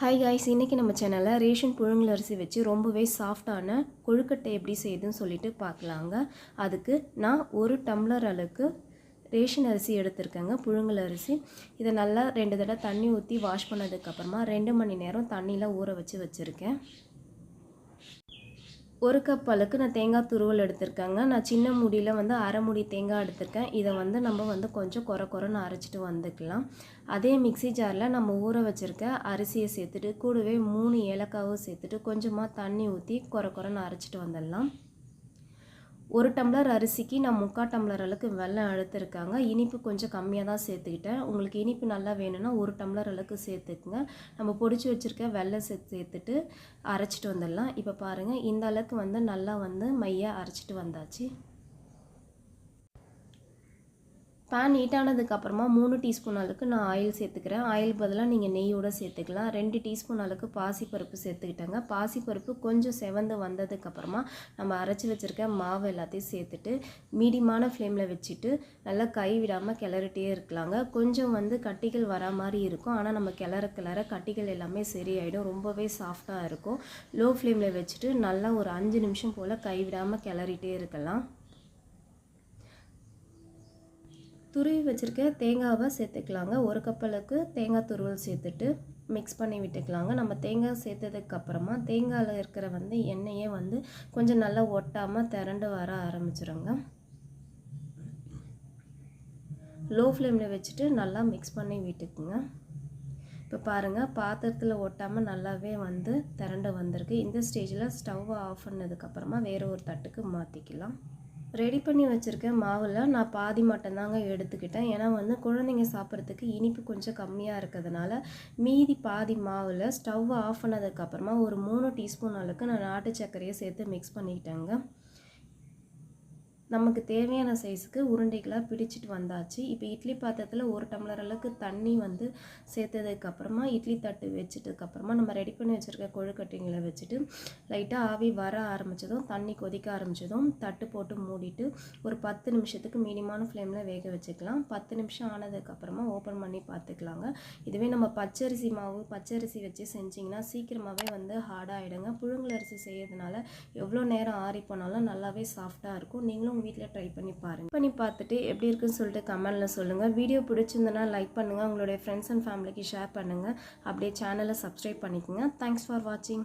Hi guys இன்றைக்கி நம்ம சேனலில் ரேஷன் புழுங்கல் அரிசி வச்சு ரொம்பவே சாஃப்டான கொழுக்கட்டை எப்படி செய்யுதுன்னு சொல்லிட்டு பார்க்கலாங்க. அதுக்கு நான் ஒரு டம்ளர் அளவுக்கு ரேஷன் அரிசி எடுத்திருக்கேங்க புழுங்கல் அரிசி. இதை நல்லா ரெண்டு தடவை தண்ணி ஊற்றி வாஷ் பண்ணதுக்கப்புறமா ரெண்டு மணி நேரம் தண்ணியில் ஊற வச்சு வச்சுருக்கேன். ஒரு கப் அளவுக்கு நான் தேங்காய் துருவல் எடுத்திருக்கேங்க. நான் சின்ன முடியில் வந்து அரை முடி தேங்காய் எடுத்திருக்கேன். இதை வந்து நம்ம வந்து கொஞ்சம் குறை குறைன்னு அரைச்சிட்டு வந்துக்கலாம். அதே மிக்சி ஜாரில் நம்ம ஊற வச்சுருக்க அரிசியை சேர்த்துட்டு கூடவே மூணு ஏலக்காவும் சேர்த்துட்டு கொஞ்சமாக தண்ணி ஊற்றி குறை குறைன்னு அரைச்சிட்டு வந்துடலாம். ஒரு டம்ளர் அரிசிக்கு நான் முக்கால் டம்ளர் அளவுக்கு வெள்ளம் எடுத்துருக்காங்க. இனிப்பு கொஞ்சம் கம்மியாக தான் சேர்த்துக்கிட்டேன். உங்களுக்கு இனிப்பு நல்லா வேணும்னா ஒரு டம்ளர் அளவுக்கு சேர்த்துக்குங்க. நம்ம பொடிச்சு வச்சுருக்க வெள்ளம் சேர்த்து சேர்த்துட்டு அரைச்சிட்டு வந்துடலாம். இப்போ பாருங்கள் இந்த அளவுக்கு வந்து நல்லா வந்து மையாக அரைச்சிட்டு வந்தாச்சு. பேன் ஹீட் ஆனதுக்கப்புறமா மூணு டீஸ்பூன் அளவுக்கு நான் ஆயில் சேர்த்துக்கிறேன். ஆயில் பதிலாக நீங்கள் நெய்யோடு சேர்த்துக்கலாம். ரெண்டு டீஸ்பூன் அளவுக்கு பாசிப்பருப்பு சேர்த்துக்கிட்டேங்க. பாசிப்பருப்பு கொஞ்சம் செவந்து வந்ததுக்கப்புறமா நம்ம அரைச்சி வச்சுருக்க மாவு எல்லாத்தையும் சேர்த்துட்டு மீடியமான ஃப்ளேமில் வச்சுட்டு நல்லா கை விடாமல் கிளறிட்டே இருக்கலாங்க. கொஞ்சம் வந்து கட்டிகள் வர மாதிரி இருக்கும். ஆனால் நம்ம கிளற கிளற கட்டிகள் எல்லாமே சரியாயிடும். ரொம்பவே சாஃப்டாக இருக்கும். லோ ஃப்ளேமில் வச்சுட்டு நல்லா ஒரு அஞ்சு நிமிஷம் போல் கை விடாமல் கிளறிட்டே இருக்கலாம். துருவி வச்சுருக்க தேங்காவை சேர்த்துக்கலாங்க. ஒரு கப்பலுக்கு தேங்காய் துருவல் சேர்த்துட்டு மிக்ஸ் பண்ணி விட்டுக்கலாங்க. நம்ம தேங்காய் சேர்த்ததுக்கப்புறமா தேங்காயில் இருக்கிற வந்து எண்ணெயே வந்து கொஞ்சம் நல்லா ஒட்டாமல் திரண்டு வர ஆரம்பிச்சிருங்க. லோ ஃப்ளேமில் வச்சுட்டு நல்லா மிக்ஸ் பண்ணி விட்டுக்குங்க. இப்போ பாருங்கள் பாத்திரத்தில் ஒட்டாமல் நல்லாவே வந்து திரண்டு வந்திருக்கு. இந்த ஸ்டேஜில் ஸ்டவ்வை ஆஃப் பண்ணதுக்கப்புறமா வேறு ஒரு தட்டுக்கு மாற்றிக்கலாம் ரெடி பண்ணி வச்சுருக்க மாவில் நான் பாதி மட்டும்தாங்க எடுத்துக்கிட்டேன். ஏன்னா வந்து குழந்தைங்க சாப்பிட்றதுக்கு இனிப்பு கொஞ்சம் கம்மியாக இருக்கிறதுனால மீதி பாதி மாவில் ஸ்டவ் ஆஃப் பண்ணதுக்கப்புறமா ஒரு மூணு டீஸ்பூன் அளவுக்கு நான் நாட்டு சர்க்கரையை சேர்த்து மிக்ஸ் பண்ணிக்கிட்டேங்க. நமக்கு தேவையான சைஸுக்கு உருண்டைகளாக பிடிச்சிட்டு வந்தாச்சு. இப்போ இட்லி பாத்திரத்தில் ஒரு டம்ளர் அளவுக்கு தண்ணி வந்து சேர்த்ததுக்கப்புறமா இட்லி தட்டு வச்சுட்டதுக்கப்புறமா நம்ம ரெடி பண்ணி வச்சுருக்க கொழுக்கட்டைங்களை வச்சுட்டு லைட்டாக ஆவி வர ஆரம்பித்ததும் தண்ணி கொதிக்க ஆரம்பித்ததும் தட்டு போட்டு மூடிட்டு ஒரு பத்து நிமிஷத்துக்கு மினிமான ஃப்ளேமில் வேக வச்சுக்கலாம். பத்து நிமிஷம் ஆனதுக்கப்புறமா ஓப்பன் பண்ணி பார்த்துக்கலாங்க இதுவே நம்ம பச்சரிசி மாவு பச்சரிசி வச்சு செஞ்சிங்கன்னா சீக்கிரமாகவே வந்து ஹார்டாகிடுங்க புழுங்கல் அரிசி செய்யறதுனால எவ்வளோ நேரம் ஆறி போனாலும் நல்லாவே சாஃப்டாக இருக்கும். நீங்களும் உங்கள் வீட்டில் ட்ரை பண்ணி பாருங்கள் பண்ணி பார்த்துட்டு எப்படி இருக்குன்னு சொல்லிட்டு கமெண்டில் சொல்லுங்கள் வீடியோ பிடிச்சிருந்தனா லைக் பண்ணுங்கள் உங்களுடைய ஃப்ரெண்ட்ஸ் அண்ட் ஃபேமிலிக்கு ஷேர் பண்ணுங்கள் அப்படியே சேனலை சப்ஸ்கிரைப் பண்ணிக்கோங்க. தேங்க்ஸ் ஃபார் வாட்சிங்